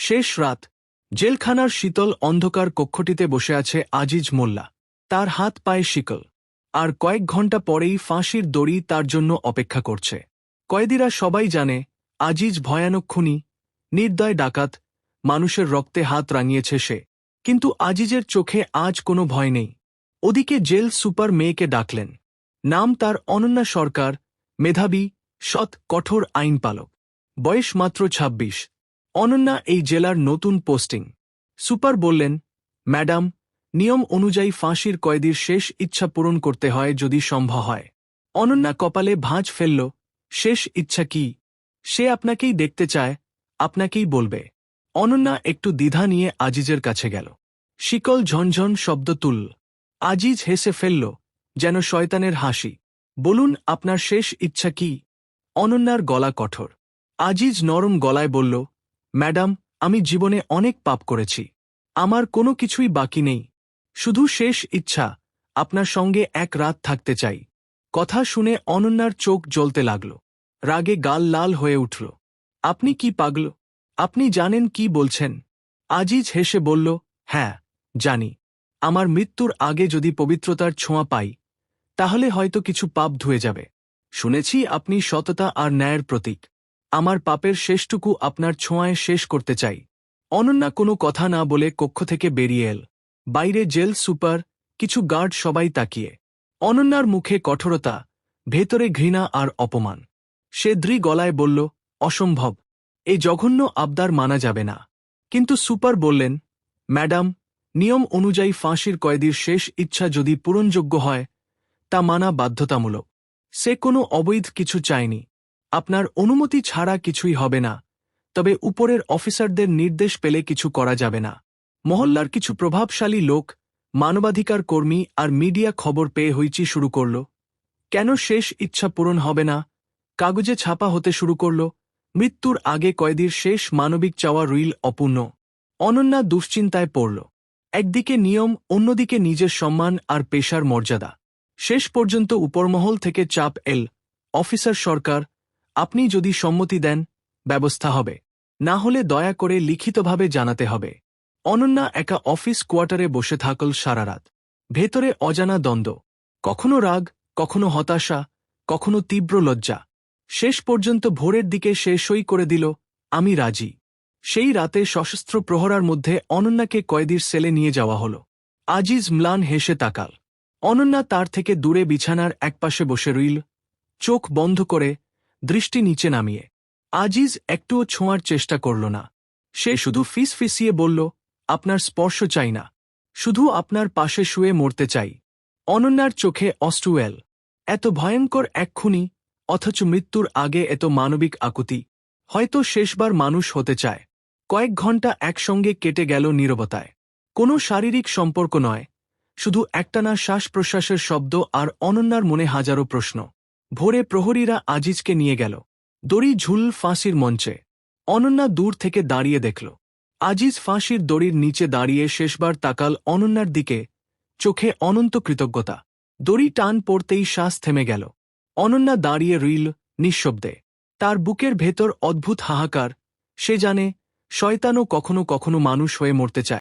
শেষ রাত, জেলখানার শীতল অন্ধকার কক্ষটিতে বসে আছে আজিজ মোল্লা। তার হাত পায়ে শিকল। আর কয়েক ঘণ্টা পরেই ফাঁসির দড়ি তার জন্য অপেক্ষা করছে। কয়েদিরা সবাই জানে, আজিজ ভয়ানক খুনি, নির্দয় ডাকাত, মানুষের রক্তে হাত রাঙিয়েছে সে। কিন্তু আজিজের চোখে আজ কোনো ভয় নেই। ওদিকে জেল সুপার মেয়েকে ডাকলেন। নাম তার অনন্যা সরকার, মেধাবী, সৎ, কঠোর আইন পালক বয়স মাত্র ২৬ অনন্যা এই জেলার নতুন পোস্টিং। সুপার বললেন, ম্যাডাম, নিয়ম অনুযায়ী ফাঁসির কয়েদির শেষ ইচ্ছা পূরণ করতে হয় যদি সম্ভব হয় অনন্যা কপালে ভাঁজ ফেলল, শেষ ইচ্ছা কি? সে আপনাকেই দেখতে চায়, আপনাকেই বলবে অনন্যা একটু দ্বিধা নিয়ে আজিজের কাছে গেল। শিকল ঝনঝন শব্দ তুল। আজিজ হেসে ফেলল, যেন শয়তানের হাসি। বলুন, আপনার শেষ ইচ্ছা কি অনন্যার গলা কঠোর। আজিজ নরম গলায় বলল ম্যাডাম, আমি জীবনে অনেক পাপ করেছি। আমার কোনো কিছুই বাকি নেই। শুধু শেষ ইচ্ছা, আপনার সঙ্গে এক রাত থাকতে চাই। কথা শুনে অনন্যার চোখ জ্বলতে লাগল। রাগে গাল লাল হয়ে উঠল। আপনি কি পাগল? আপনি জানেন কি বলছেন? আজিজ হেসে বলল হ্যাঁ জানি। আমার মৃত্যুর আগে যদি পবিত্রতার ছোঁয়া পাই, তাহলে হয়তো কিছু পাপ ধুয়ে যাবে। শুনেছি আপনি সততা আর ন্যায়ের প্রতীক। আমার পাপের শেষটুকু আপনার ছোঁয়ায় শেষ করতে চাই। অনন্যা কোনো কথা না বলে কক্ষ থেকে বেরিয়ে এল। বাইরে জেল, সুপার, কিছু গার্ড সবাই তাকিয়ে। অনন্যার মুখে কঠোরতা, ভেতরে ঘৃণা আর অপমান। সে দ্রি গলায় বলল, অসম্ভব। এই জঘন্য আবদার মানা যাবে না। কিন্তু সুপার বললেন, ম্যাডাম, নিয়ম অনুযায়ী ফাঁসির কয়েদির শেষ ইচ্ছা যদি পূরণযোগ্য হয়, তা মানা বাধ্যতামূলক। সে কোনো অবৈধ কিছু চায়নি। আপনার অনুমতি ছাড়া কিছুই হবে না। তবে উপরের অফিসারদের নির্দেশ পেলে কিছু করা যাবে না। মহল্লার কিছু প্রভাবশালী লোক, মানবাধিকার কর্মী আর মিডিয়া খবর পেয়ে হইচি শুরু করল। কেন শেষ ইচ্ছা পূরণ হবে না? কাগজে ছাপা হতে শুরু করল। মৃত্যুর আগে কয়েদির শেষ মানবিক চাওয়া রুইল অপূর্ণ। অনন্যা দুশ্চিন্তায় পড়ল। একদিকে নিয়ম, অন্যদিকে নিজের সম্মান আর পেশার মর্যাদা। শেষ পর্যন্ত উপরমহল থেকে চাপ এল। অফিসার সরকার আপনি যদি সম্মতি দেন, ব্যবস্থা হবে। না হলে দয়া করে লিখিতভাবে জানাতে হবে। অনন্যা একা অফিস কোয়ার্টারে বসে থাকল সারা রাত। ভেতরে অজানা দ্বন্দ্ব। কখনো রাগ, কখনো হতাশা, কখনো তীব্র লজ্জা। শেষ পর্যন্ত ভোরের দিকে সে সই করে দিল, আমি রাজি। সেই রাতে সশস্ত্র প্রহরার মধ্যে অনন্যাকে কয়েদির সেলে নিয়ে যাওয়া হল। আজিজ ম্লান হেসে তাকাল। অনন্যা তার থেকে দূরে বিছানার একপাশে বসে রইল। চোখ বন্ধ করে দৃষ্টি নিচে নামিয়ে। আজিজ একটুও ছোঁয়ার চেষ্টা করল না। সে শুধু ফিস ফিসিয়ে বলল, আপনার স্পর্শ চাই না। শুধু আপনার পাশে শুয়ে মরতে চাই। অনন্যার চোখে অস্টুয়েল এত ভয়ঙ্কর এক খুনি, অথচ মৃত্যুর আগে এত মানবিক আকুতি। হয়তো শেষবার মানুষ হতে চায়। কয়েক ঘণ্টা একসঙ্গে কেটে গেল নীরবতায়। কোনো শারীরিক সম্পর্ক নয়। শুধু একটানা শ্বাস প্রশ্বাসের শব্দ আর অনন্যার মনে হাজারো প্রশ্ন। ভোরে প্রহরীরা আজিজকে নিয়ে গেল। দড়ি ঝুল ফাঁসির মঞ্চে। অনন্যা দূর থেকে দাঁড়িয়ে দেখল। আজিজ ফাঁসির দড়ির নিচে দাঁড়িয়ে শেষবার তাকাল অনন্যার দিকে। চোখে অনন্ত কৃতজ্ঞতা। দড়ি টান পড়তেই শ্বাস থেমে গেল। অনন্যা দাঁড়িয়ে রইল নিঃশব্দে। তার বুকের ভেতর অদ্ভুত হাহাকার। সে জানে, শয়তানও কখনো কখনো মানুষ হয়ে মরতে চায়।